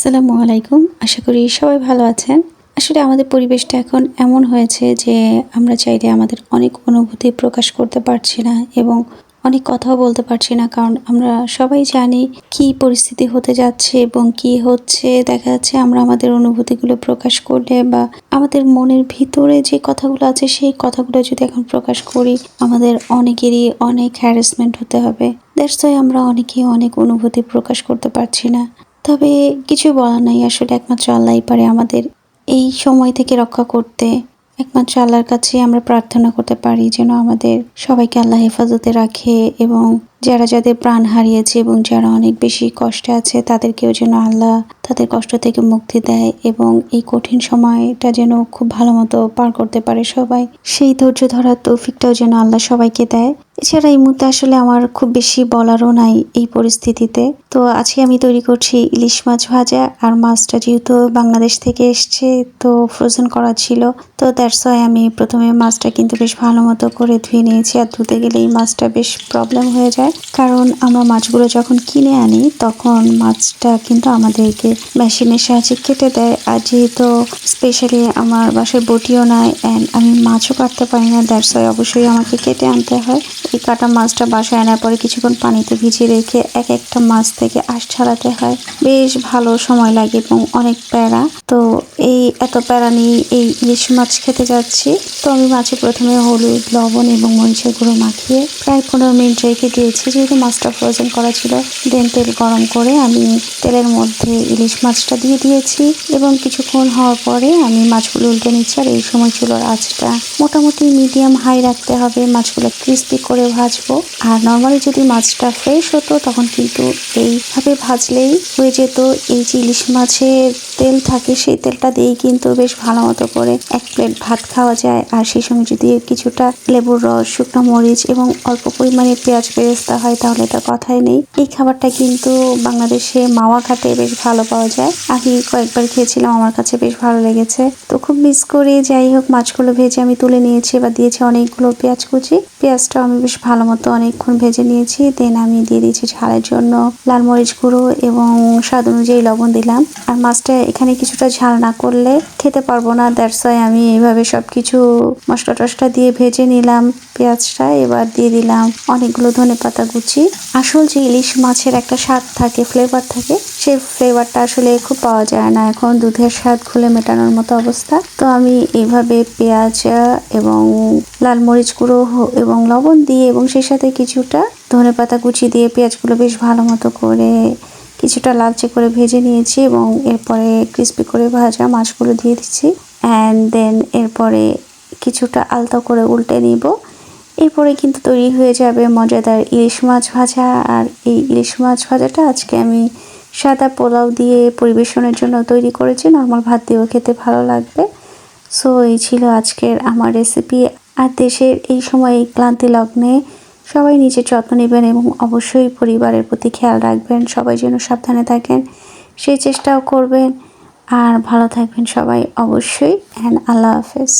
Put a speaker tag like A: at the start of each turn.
A: আসসালামু আলাইকুম। আশা করি সবাই ভালো আছেন। আসলে আমাদের পরিবেশটা এখন এমন হয়েছে যে আমরা চাইলে আমাদের অনেক অনুভূতি প্রকাশ করতে পারছি না এবং অনেক কথাও বলতে পারছি না। কারণ আমরা সবাই জানি কি পরিস্থিতি হতে যাচ্ছে এবং কি হচ্ছে। দেখা যাচ্ছে আমরা আমাদের অনুভূতিগুলো প্রকাশ করলে বা আমাদের মনের ভিতরে যে কথাগুলো আছে, সেই কথাগুলো যদি এখন প্রকাশ করি, আমাদের অনেকেরই অনেক হ্যারাসমেন্ট হতে হবে। দ্যাটস আমরা অনেকেই অনেক অনুভূতি প্রকাশ করতে পারছি না। তবে কিছু বলার নাই, আসলে একমাত্র আল্লাহই পারে আমাদের এই সময় থেকে রক্ষা করতে। একমাত্র আল্লাহর কাছে আমরা প্রার্থনা করতে পারি যেন আমাদের সবাইকে আল্লাহ হেফাজতে রাখে এবং যারা যাদের প্রাণ হারিয়েছে এবং যারা অনেক বেশি কষ্টে আছে, তাদেরকেও যেন আল্লাহ তাদের কষ্ট থেকে মুক্তি দেয় এবং এই কঠিন সময়টা যেন খুব ভালো মতো পার করতে পারে সবাই। সেই ধৈর্য ধরার তৌফিকটাও যেন আল্লাহ সবাইকে দেয়। এছাড়া এই মুহূর্তে আসলে আমার খুব বেশি বলারও নাই এই পরিস্থিতিতে। তো আজকে আমি তৈরি করছি ইলিশ মাছ ভাজা আর মাছটা যেহেতু বাংলাদেশ থেকে এসছে, তো ফ্রোজেন করা ছিল। তো দ্যাটস ওয়াই আমি প্রথমে মাছটা কিন্তু বেশ ভালো মতো করে ধুয়ে নিয়েছি আর ধুতে গেলে এই মাছটা বেশ প্রবলেম হয়ে যায়। কারণ আমরা মাছগুলো যখন কিনে আনি, তখন মাছটা কিন্তু আমাদেরকে মেশিনের সাহায্যে কেটে দেয়। আর যেহেতু স্পেশালি আমার বাসায় বটিও নাই অ্যান্ড আমি মাছও কাটতে পারি না দ্যাটস ওয়াই অবশ্যই আমাকে কেটে আনতে হয়। এই কাটা মাছটা বাসায় আনার পরে কিছুক্ষণ পানিতে ভিজিয়ে রেখে এক একটা মাছ থেকে আশ ছাড়াতে হয়। বেশ ভালো সময় লাগে এবং অনেক প্যারা। তো এই এত প্যারা নিয়ে এই ইলিশ মাছ খেতে যাচ্ছি। তো আমি মাছে প্রথমে হলুদ, লবণ এবং মরিচের গুঁড়ো মাখিয়ে প্রায় পনেরো মিনিট রেখে দিয়েছি। যেহেতু মাছটা ফ্রোজেন করা ছিল দেন তেল গরম করে আমি তেলের মধ্যে ইলিশ মাছটা দিয়ে দিয়েছি এবং কিছুক্ষণ হওয়ার পরে আমি মাছগুলো উল্টে নিচ্ছি। আর এই সময় চুলোর আঁচটা মোটামুটি মিডিয়াম হাই রাখতে হবে। মাছগুলো ক্রিস্পি করে ভাজবো। আর নর্মালি যদি মাছটা ফ্রেশ হতো, তখন কিন্তু এইভাবে ভাজলেই হয়ে যেত। এই যে ইলিশ মাছের তেল থাকে, সেই তেলটা দিয়েই কিন্তু বেশ ভালো মতো করে এক প্লেট ভাত খাওয়া যায়। আর সেই সঙ্গে যদি কিছুটা লেবুর রস, শুকনো মরিচ এবং অল্প পরিমাণে পেঁয়াজ বেরেস্তা হয়, তাহলে তার কথাই নেই। এই খাবারটা কিন্তু বাংলাদেশে মাওয়া ঘাটে বেশ ভালো পাওয়া যায়। আমি কয়েকবার খেয়েছিলাম, আমার কাছে বেশ ভালো লেগেছে। তো খুব মিস করে। যাই হোক, মাছগুলো ভেজে আমি তুলে নিয়েছি। বা দিয়েছি অনেকগুলো পেঁয়াজ কুচি। পেঁয়াজটা আমি বেশ ভালো মতো অনেকক্ষণ ভেজে নিয়েছি। দেন আমি দিয়ে দিয়েছি ঝালের জন্য লাল মরিচ গুঁড়ো এবং স্বাদ অনুযায়ী লবণ দিলাম। আর মাছটা এখানে কিছুটা ঝাল না করলে খেতে পারব না। দ্যাটস ওয়াই আমি এইভাবে সব কিছু মশলা টসলা দিয়ে ভেজে নিলাম পেঁয়াজটা। এবার দিয়ে দিলাম অনেকগুলো ধনে পাতা কুচি। আসল যে ইলিশ মাছের একটা স্বাদ থাকে ফ্লেভার থাকে, সেই ফ্লেভারটা আসলে খুব পাওয়া যায় না। এখন দুধের স্বাদ খুলে মেটানোর মতো অবস্থা। তো আমি এইভাবে পেঁয়াজ এবং লাল মরিচ গুঁড়ো এবং লবণ দিয়ে এবং সেই সাথে কিছুটা ধনে পাতা কুচি দিয়ে পেঁয়াজগুলো বেশ ভালো মতো করে কিছুটা লালচে করে ভেজে নিয়েছি এবং এরপরে ক্রিস্পি করে ভাজা মাছগুলো দিয়ে দিচ্ছি। অ্যান্ড দেন এরপরে কিছুটা আলতা করে উল্টে নিব। এরপরে কিন্তু তৈরি হয়ে যাবে মজাদার ইলিশ মাছ ভাজা। আর এই ইলিশ মাছ ভাজাটা আজকে আমি সাদা পোলাও দিয়ে পরিবেশনের জন্য তৈরি করেছি। নর্মাল ভাত দিয়েও খেতে ভালো লাগবে। সো এই ছিল আজকের আমার রেসিপি আর দেশের এই সময় এই ক্লান্তি লগ্নে সবাই নিজের যত্ন নেবেন এবং অবশ্যই পরিবারের প্রতি খেয়াল রাখবেন, সবাই যেন সাবধানে থাকেন, সেই চেষ্টাও করবেন। আর ভালো থাকবেন সবাই অবশ্যই অ্যান্ড আল্লাহ হাফেজ।